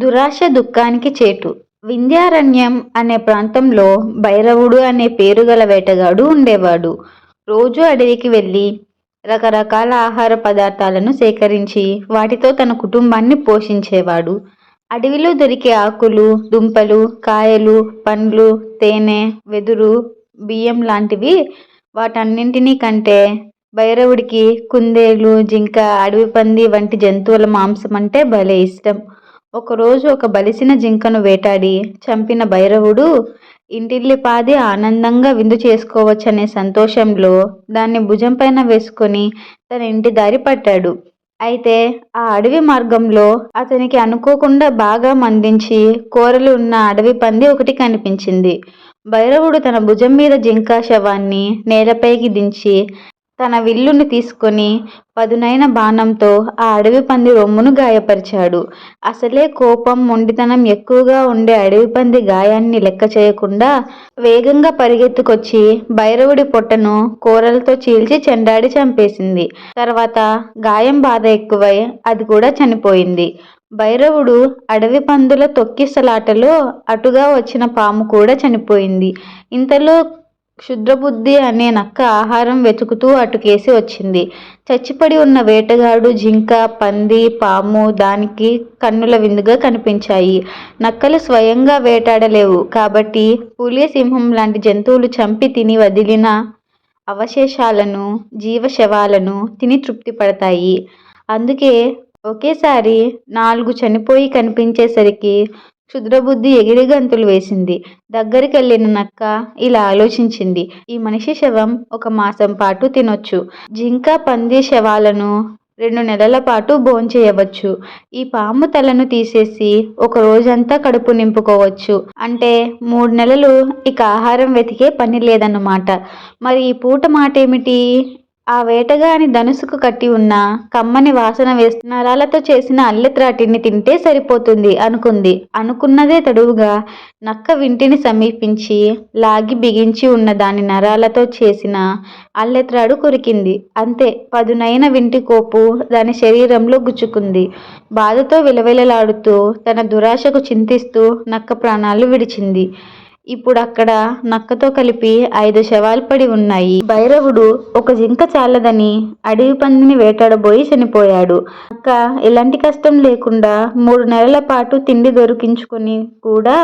దురాశ దుఃఖానికి చేటు. వింధ్యారణ్యం అనే ప్రాంతంలో భైరవుడు అనే పేరు గల వేటగాడు ఉండేవాడు. రోజు అడవికి వెళ్ళి రకరకాల ఆహార పదార్థాలను సేకరించి వాటితో తన కుటుంబాన్ని పోషించేవాడు. అడవిలో దొరికే ఆకులు దుంపలు కాయలు పండ్లు తేనె వెదురు బియ్యం లాంటివి వాటన్నింటినీ కంటే భైరవుడికి కుందేలు జింక అడవి పంది వంటి జంతువుల మాంసం అంటే భలే ఇష్టం. ఒకరోజు ఒక బలిసిన జింకను వేటాడి చంపిన భైరవుడు ఇంటిల్లిపాది ఆనందంగా విందు చేసుకోవచ్చనే సంతోషంలో దాన్ని భుజం పైన వేసుకొని తన ఇంటి దారి పట్టాడు. అయితే ఆ అడవి మార్గంలో అతనికి అనుకోకుండా బాగా మందించి కూరలు ఉన్న అడవి పంది ఒకటి కనిపించింది. భైరవుడు తన భుజం మీద జింకా శవాన్ని నేలపైకి దించి తన విల్లుని తీసుకొని పదునైన బాణంతో ఆ అడవి పంది రొమ్మును గాయపరిచాడు. అసలే కోపం మొండితనం ఎక్కువగా ఉండే అడవి పంది గాయాన్ని లెక్క చేయకుండా వేగంగా పరిగెత్తుకొచ్చి భైరవుడి పొట్టను కూరలతో చీల్చి చెండాడి చంపేసింది. తర్వాత గాయం బాధ ఎక్కువై అది కూడా చనిపోయింది. భైరవుడు అడవి పందుల తొక్కిసలాటలో అటుగా వచ్చిన పాము కూడా చనిపోయింది. ఇంతలో క్షుద్రబుద్ధి అనే నక్క ఆహారం వెతుకుతూ అటుకేసి వచ్చింది. చచ్చిపడి ఉన్న వేటగాడు జింక పంది పాము దానికి కన్నుల విందుగా కనిపించాయి. నక్కలు స్వయంగా వేటాడలేవు. కాబట్టి పులి సింహం లాంటి జంతువులు చంపి తిని వదిలిన అవశేషాలను జీవశవాలను తిని తృప్తి పడతాయి. అందుకే ఒకేసారి నాలుగు చనిపోయి కనిపించేసరికి క్షుద్రబుద్ధి ఎగిరి గంతులు వేసింది. దగ్గరికి వెళ్ళిన నక్క ఇలా ఆలోచించింది. ఈ మనిషి శవం ఒక మాసం పాటు తినొచ్చు. జింక పంది శవాలను రెండు నెలల పాటు భోంచేయవచ్చు ఈ పాము తలను తీసేసి ఒక రోజంతా కడుపు నింపుకోవచ్చు. అంటే మూడు నెలలు ఇక ఆహారం వెతికే పని లేదన్నమాట. మరి ఈ పూట మాట ఏమిటి ఆ వేటగాని ధనుసుకు కట్టి ఉన్న కమ్మని వాసన వేస్తు నరాలతో చేసిన అల్లెత్రాటిని తింటే సరిపోతుంది అనుకుంది. అనుకున్నదే తడువుగా నక్క వింటిని సమీపించి లాగి బిగించి ఉన్న దాని నరాలతో చేసిన అల్లెత్రాడు కొరికింది. అంతే పదునైన వింటి కోపు దాని శరీరంలో గుచ్చుకుంది. బాధతో విలవిలలాడుతూ తన దురాశకు చింతిస్తూ నక్క ప్రాణాలు విడిచింది. ఇప్పుడు అక్కడ నక్కతో కలిపి ఐదు శవాలు పడి ఉన్నాయి. భైరవుడు ఒక జింక చాలదని అడవి పందిని వేటాడబోయి చనిపోయాడు. నక్క ఎలాంటి కష్టం లేకుండా మూడు నెలల పాటు తిండి దొరికించుకొని కూడా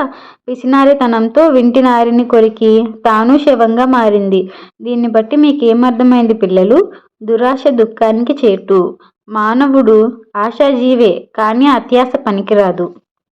పిసినారితనంతో వింటి నారిని కొరికి తాను శవంగా మారింది. దీన్ని బట్టి మీకేమర్థమైంది పిల్లలు? దురాశ దుఃఖానికి చేటు. మానవుడు ఆశాజీవే కానీ అత్యాశ పనికిరాదు.